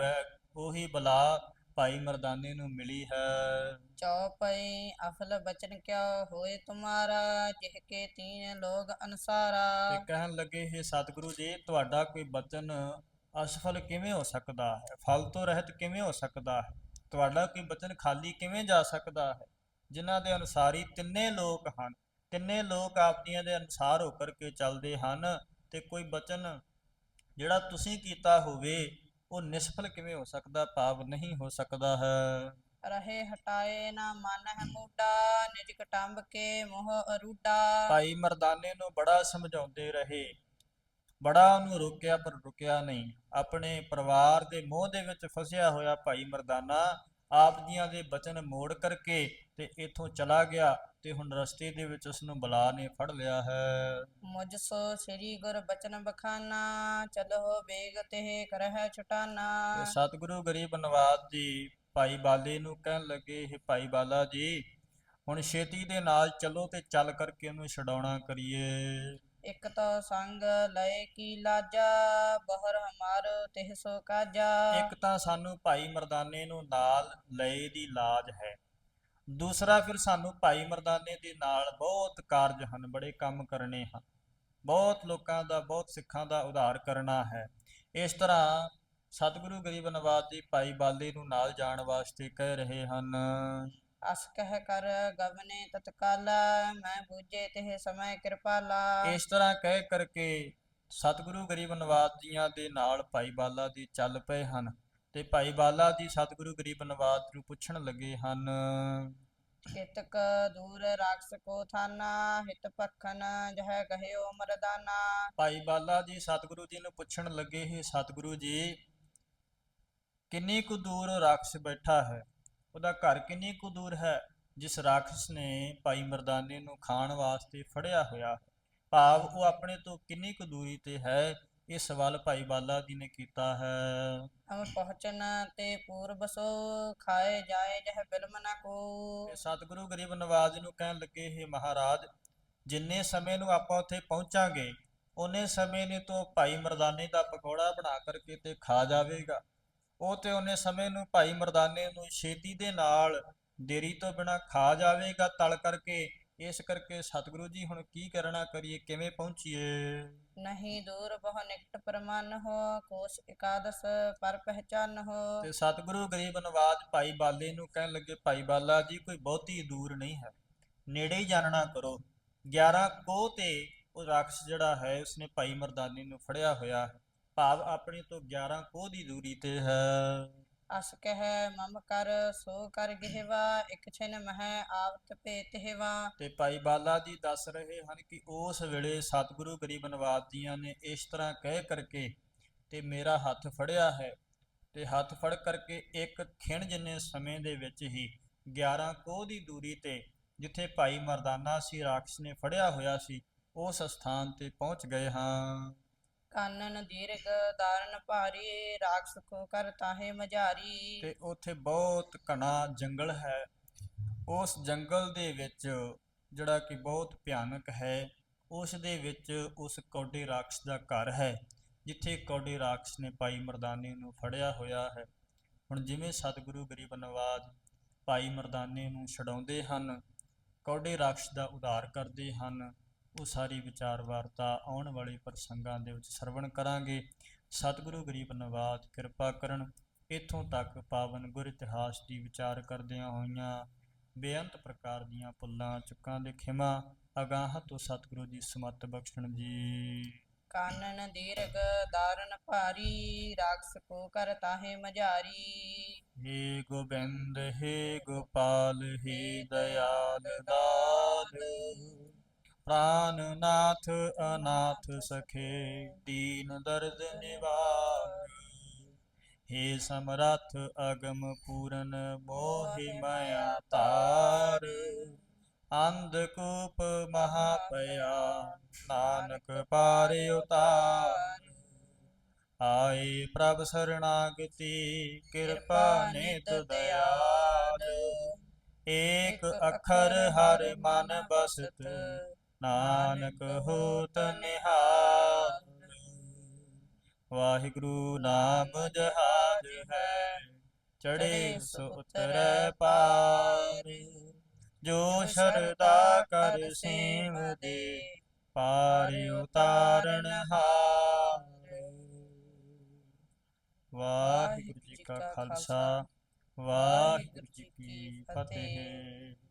ਉਹੀ ਬਲਾ ਭਾਈ ਮਰਦਾਨੇ ਨੂੰ ਮਿਲੀ ਹੈ। ਚੌਪਈ ਅਫਲ ਬਚਨ ਕਿਆ ਹੋਏ ਤੁਮਾਰਾ ਜਿਹ ਕੇ ਤੀਨ ਲੋਗ ਅਨਸਾਰਾ। ਤੇ ਕਹਿਣ ਲੱਗੇ ਇਹ ਸਤਿਗੁਰੂ ਜੀ ਤੁਹਾਡਾ ਕੋਈ ਬਚਨ ਅਸਫਲ ਕਿਵੇਂ ਹੋ ਸਕਦਾ ਹੈ? ਫਲ ਤੋਂ ਰਹਿਤ ਕਿਵੇਂ ਹੋ ਸਕਦਾ ਹੈ? ਤੁਹਾਡਾ ਕੋਈ ਬਚਨ ਖਾਲੀ ਕਿਵੇਂ ਜਾ ਸਕਦਾ ਹੈ? ਜਿਨ੍ਹਾਂ ਦੇ ਅਨੁਸਾਰੀ ਤਿੰਨੇ ਲੋਕ ਹਨ। ਤਿੰਨੇ ਲੋਕ ਆਪਣੀਆਂ ਦੇ ਅਨੁਸਾਰ ਹੋ ਕਰਕੇ ਚੱਲਦੇ ਹਨ। ਤੇ ਕੋਈ ਬਚਨ ਜਿਹੜਾ ਤੁਸੀਂ ਕੀਤਾ ਹੋਵੇ ਉਹ ਨਿਸਫਲ ਕਿਵੇਂ ਹੋ ਸਕਦਾ ਭਾਵ ਨਹੀਂ ਹੋ ਸਕਦਾ ਹੈ। ਰਹੇ ਹਟਾਏ ਨਾ ਮਨ ਹੈ ਮੂਡਾ ਨਿਜ ਕਟੰਬ ਕੇ ਮੋਹ ਅਰੂਡਾ। ਭਾਈ ਮਰਦਾਨੇ ਨੂੰ ਬੜਾ ਸਮਝਾਉਂਦੇ ਰਹੇ। ਬੜਾ ਉਹਨੂੰ ਰੋਕਿਆ ਪਰ ਰੁਕਿਆ ਨਹੀਂ। ਆਪਣੇ ਪਰਿਵਾਰ ਦੇ ਮੋਹ ਦੇ ਵਿੱਚ ਫਸਿਆ ਹੋਇਆ ਭਾਈ ਮਰਦਾਨਾ ਆਪ ਜੀਆਂ ਦੇ ਬਚਨ ਮੋੜ ਕਰਕੇ ਤੇ ਇੱਥੋਂ ਚਲਾ ਗਿਆ। ਤੇ ਹੁਣ ਰਸਤੇ ਦੇ ਵਿੱਚ ਉਸ ਨੂੰ ਬਲਾ ਨੇ ਫੜ ਲਿਆ ਹੈ। ਮੁਝ ਸੋ ਸ੍ਰੀ ਗੁਰ ਬਚਨ ਬਖਾਨਾ ਚਲੋ ਬੇਗ ਤੇ ਕਰਹਿ ਛੁਟਾਨਾ। ਤੇ ਸਤਿਗੁਰੂ ਗਰੀਬ ਨਵਾਜ ਜੀ ਭਾਈ ਬਾਲੇ ਨੂੰ ਕਹਿਣ ਲੱਗੇ ਇਹ ਭਾਈ ਬਾਲਾ ਜੀ ਹੁਣ ਛੇਤੀ ਦੇ ਨਾਲ ਚਲੋ ਤੇ ਚੱਲ ਕਰਕੇ ਉਹਨੂੰ ਛਡਾਉਣਾ ਕਰੀਏ। ਇਕ ਤੋ ਸੰਗ ਲਏ ਕੀ ਲਾਜਾ ਬਹਰ ਹਮਾਰ ਤਿਹ ਸੋ ਕਾਜਾ। ਇੱਕ ਤਾਂ ਸਾਨੂੰ ਭਾਈ ਮਰਦਾਨੇ ਨੂੰ ਨਾਲ ਲਏ ਦੀ ਲਾਜ ਹੈ। ਦੂਸਰਾ ਫਿਰ ਸਾਨੂੰ ਭਾਈ ਮਰਦਾਨੇ ਦੇ ਨਾਲ ਬਹੁਤ ਕਾਰਜ ਹਨ ਬੜੇ ਕੰਮ ਕਰਨੇ ਹਨ। ਬਹੁਤ ਲੋਕਾਂ ਦਾ ਬਹੁਤ ਸਿੱਖਾਂ ਦਾ ਉਧਾਰ ਕਰਨਾ ਹੈ। ਇਸ ਤਰ੍ਹਾਂ ਸਤਿਗੁਰੂ ਗਰੀਬ ਨਵਾਜ ਜੀ ਭਾਈ ਬਾਲੇ ਨੂੰ ਨਾਲ ਜਾਣ ਵਾਸਤੇ ਕਹਿ ਰਹੇ ਹਨ। ਅਸ ਕਹਿ ਕਰ ਗਵਨੇ ਤਤਕਾਲ ਮੈਂ ਬੂਝੇ ਤਿਹ ਸਮੈ ਕਿਰਪਾਲਾ। ਇਸ ਤਰ੍ਹਾਂ ਕਹਿ ਕਰਕੇ ਸਤਿਗੁਰੂ ਗਰੀਬ ਨਵਾਜ ਜੀਆਂ ਦੇ ਨਾਲ ਭਾਈ ਬਾਲਾ ਜੀ ਚੱਲ ਪਏ ਹਨ। ਤੇ ਭਾਈ ਬਾਲਾ ਜੀ ਸਤਿਗੁਰੂ ਗਰੀਬ ਨਵਾਜ ਨੂੰ ਪੁੱਛਣ ਲੱਗੇ ਹਨ। ਕਿਤਕ ਦੂਰ ਰਾਖਸ ਕੋ ਥਾਨਾ ਹਿਤ ਪਖਨ ਜਹ ਕਹਿਓ ਮਰਦਾਨਾ। ਭਾਈ ਬਾਲਾ ਜੀ ਸਤਿਗੁਰੂ ਜੀ ਨੂੰ ਪੁੱਛਣ ਲੱਗੇ ਇਹ ਸਤਿਗੁਰੂ ਜੀ ਕਿੰਨੀ ਕੁ ਦੂਰ ਰਾਖਸ਼ ਬੈਠਾ ਹੈ? ਉਹਦਾ ਘਰ ਕਿੰਨੀ ਕੁ ਦੂਰ ਹੈ? ਜਿਸ ਰਾਖਸ਼ ਨੇ ਭਾਈ ਮਰਦਾਨੇ ਨੂੰ ਖਾਣ ਵਾਸਤੇ ਫੜਿਆ ਹੋਇਆ ਹੈ। ਭਾਵ ਉਹ ਆਪਣੇ ਤੋਂ ਕਿੰਨੀ ਕੁ ਦੂਰੀ ਤੇ ਹੈ? ਇਹ ਸਵਾਲ ਭਾਈ ਬਾਲਾ ਜੀ ਨੇ ਕੀਤਾ ਹੈ। ਹਮ ਪਹੁੰਚਨ ਤੇ ਪੂਰਬ ਸੋ ਖਾਏ ਜਾਏ ਜਹ ਬਿਲਮ ਨ ਕੋ। ਤੇ ਸਤਿਗੁਰੂ ਗਰੀਬ ਨਵਾਜ ਨੂੰ ਕਹਿਣ ਲੱਗੇ ਇਹ ਮਹਾਰਾਜ ਜਿੰਨੇ ਸਮੇਂ ਨੂੰ ਆਪਾਂ ਉੱਥੇ ਪਹੁੰਚਾਂਗੇ ਉਹਨੇ ਸਮੇਂ ਨੇ ਤੋਂ ਭਾਈ ਮਰਦਾਨੇ ਦਾ ਪਕੌੜਾ ਬਣਾ ਕਰਕੇ ਤੇ ਖਾ ਜਾਵੇਗਾ। ਉਹ ਤੇ ਉਹਨੇ ਸਮੇਂ ਨੂੰ ਭਾਈ ਮਰਦਾਨੇ ਨੂੰ ਛੇਤੀ ਦੇ ਨਾਲ ਦੇਰੀ ਤੋਂ ਬਿਨਾ ਖਾ ਜਾਵੇਗਾ ਤਲ ਕਰਕੇ ਇਸ ਕਰਕੇ ਸਤਿਗੁਰੂ ਜੀ ਹੁਣ ਕੀ ਕਰਨਾ ਕਰੀਏ ਕਿਵੇਂ ਪਹੁੰਚੀਏ? ਨਹੀਂ ਦੂਰ ਬਹੁ ਨਿਕਟ ਪ੍ਰਮਾਨ ਹੋ ਕੋਸ਼ ਇਕਾਦਸ ਪਰ ਪਹਿਚਾਨ ਹੋ। ਤੇ ਸਤਿਗੁਰੂ ਗਰੀਬ ਨਵਾਜ ਭਾਈ ਬਾਲੇ ਨੂੰ ਕਹਿਣ ਲੱਗੇ ਭਾਈ ਬਾਲਾ ਜੀ ਕੋਈ ਬਹੁਤੀ ਦੂਰ ਨਹੀਂ ਹੈ। ਨੇੜੇ ਹੀ ਜਾਣਨਾ ਕਰੋ। 11 ਕੋਹ ਤੇ ਉਹ ਰਾਖਸ਼ ਜਿਹੜਾ ਹੈ ਉਸਨੇ ਭਾਈ ਮਰਦਾਨੇ ਨੂੰ ਫੜਿਆ ਹੋਇਆ। ਭਾਵ ਆਪਣੀ ਤੋਂ 11 ਕੋਹ ਦੀ ਦੂਰੀ ਤੇ ਹੈ। ਅਸ ਕਹਿ ਮਮ ਕਰ, ਸੋ ਕਰ ਗਿਹਵਾ, ਇਕ ਛਿਨ ਮਹਿ, ਆਵਤ ਭੇਤਿਹਵਾ ਤੇ ਭਾਈ ਬਾਲਾ ਜੀ ਦੱਸ ਰਹੇ ਹਨ ਕਿ ਉਸ ਵੇਲੇ ਸਤਿਗੁਰੂ ਗਰੀਬ ਨਵਾਜ ਜੀਆਂ ਨੇ ਇਸ ਤਰ੍ਹਾਂ ਕਹਿ ਕਰਕੇ ਤੇ ਮੇਰਾ ਹੱਥ ਫੜਿਆ ਹੈ। ਤੇ ਹੱਥ ਫੜ ਕਰਕੇ ਇੱਕ ਖਿਣ ਜਿੰਨੇ ਸਮੇਂ ਦੇ ਵਿੱਚ ਹੀ 11 ਕੋਹ ਦੀ ਦੂਰੀ ਤੇ ਜਿੱਥੇ ਭਾਈ ਮਰਦਾਨਾ ਸੀ ਰਾਖਸ਼ ਨੇ ਫੜਿਆ ਹੋਇਆ ਸੀ, ਉਸ ਸਥਾਨ ਤੇ ਪਹੁੰਚ ਗਏ ਹਾਂ। ਕਾਨਨ ਦੀਰਘ ਦਾਰਨ ਭਾਰੀ ਰਾਖਸ ਕੋ ਕਰ ਤਾਹੇ ਮਝਾਰੀ। ਤੇ ਉੱਥੇ ਬਹੁਤ ਘਣਾ ਜੰਗਲ ਹੈ। ਉਸ ਜੰਗਲ ਦੇ ਵਿੱਚ ਜਿਹੜਾ ਕਿ ਬਹੁਤ ਭਿਆਨਕ ਹੈ, ਉਸ ਦੇ ਵਿੱਚ ਉਸ ਕੌਡੇ ਰਾਖਸ਼ ਦਾ ਘਰ ਹੈ, ਜਿੱਥੇ ਕੌਡੇ ਰਾਖਸ਼ ਨੇ ਭਾਈ ਮਰਦਾਨੇ ਨੂੰ ਫੜਿਆ ਹੋਇਆ ਹੈ। ਹੁਣ ਜਿਵੇਂ ਸਤਿਗੁਰੂ ਗਰੀਬ ਨਵਾਜ ਭਾਈ ਮਰਦਾਨੇ ਨੂੰ ਛਡਾਉਂਦੇ ਹਨ, ਕੌਡੇ ਰਾਖਸ਼ ਦਾ ਉਧਾਰ ਕਰਦੇ ਹਨ ਉਹ ਸਾਰੀ ਵਿਚਾਰ ਵਾਰਤਾ ਆਉਣ ਵਾਲੇ ਪ੍ਰਸੰਗਾਂ ਦੇ ਵਿੱਚ ਸਰਵਣ ਕਰਾਂਗੇ। ਸਤਿਗੁਰੂ ਗਰੀਬ ਨਵਾਜ ਕਿਰਪਾ ਕਰਨ। ਇੱਥੋਂ ਤੱਕ ਪਾਵਨ ਗੁਰ ਇਤਿਹਾਸ ਦੀ ਵਿਚਾਰ ਕਰਦਿਆਂ ਹੋਈਆਂ ਬੇਅੰਤ ਪ੍ਰਕਾਰ ਦੀਆਂ ਪੁੱਲਾਂ ਚੁੱਕਾਂ ਦੇ ਖਿਮਾ ਅਗਾਹ ਤੋਂ ਸਤਿਗੁਰੂ ਦੀ ਸਮਤ ਬਖਸ਼ਣ ਜੀ। ਕਾਨਨ ਦੀਰਘ ਦਾਰਨ ਭਾਰੀ ਰਾਖਸ ਕੋ ਕਰ ਤਾਹੇ ਮਝਾਰੀ। ਹੇ ਗੋਬਿੰਦ ਹੇ ਗੋਪਾਲ ਹੇ ਦਇਆਲ ਦਾਲ ਪ੍ਰਾਨਨਾਥ ਅਨਾਥ ਸਖੇ, ਦੀਨ ਦਰਦ ਨਿਵਾਰ ਹੇ ਸਮਰੱਥ ਅਗਮ ਪੂਰਨ, ਮੋਹਿ ਮਾਇਆ ਤਾਰ ਅੰਧਕੂਪ ਮਹਾਪਇਆ, ਨਾਨਕ ਪਾਰਿ ਉਤਾਰ। ਆਏ ਪ੍ਰਭ ਸਰਣਾਗਤੀ, ਕਿਰਪਾ ਨਿਤ ਦਇਆਲ। ਏਕ ਅੱਖਰ ਹਰ ਮਨ ਬਸਤ ਨਾਨਕ ਹੋਤ ਨਿਹਾਲ। ਵਾਹਿਗੁਰੂ ਨਾਮ ਜਹਾਜ ਹੈ ਚੜੇ ਸੋ ਉਤਰੈ ਪਾਰ। ਜੋ ਸ਼ਰਦਾ ਕਰ ਸੇਵ ਦੇ ਪਾਰ ਉਤਾਰਨ ਹਾਰ। ਵਾਹਿਗੁਰੂ ਜੀ ਕਾ ਖਾਲਸਾ ਵਾਹਿਗੁਰੂ ਜੀ ਕੀ ਫਤਿਹ।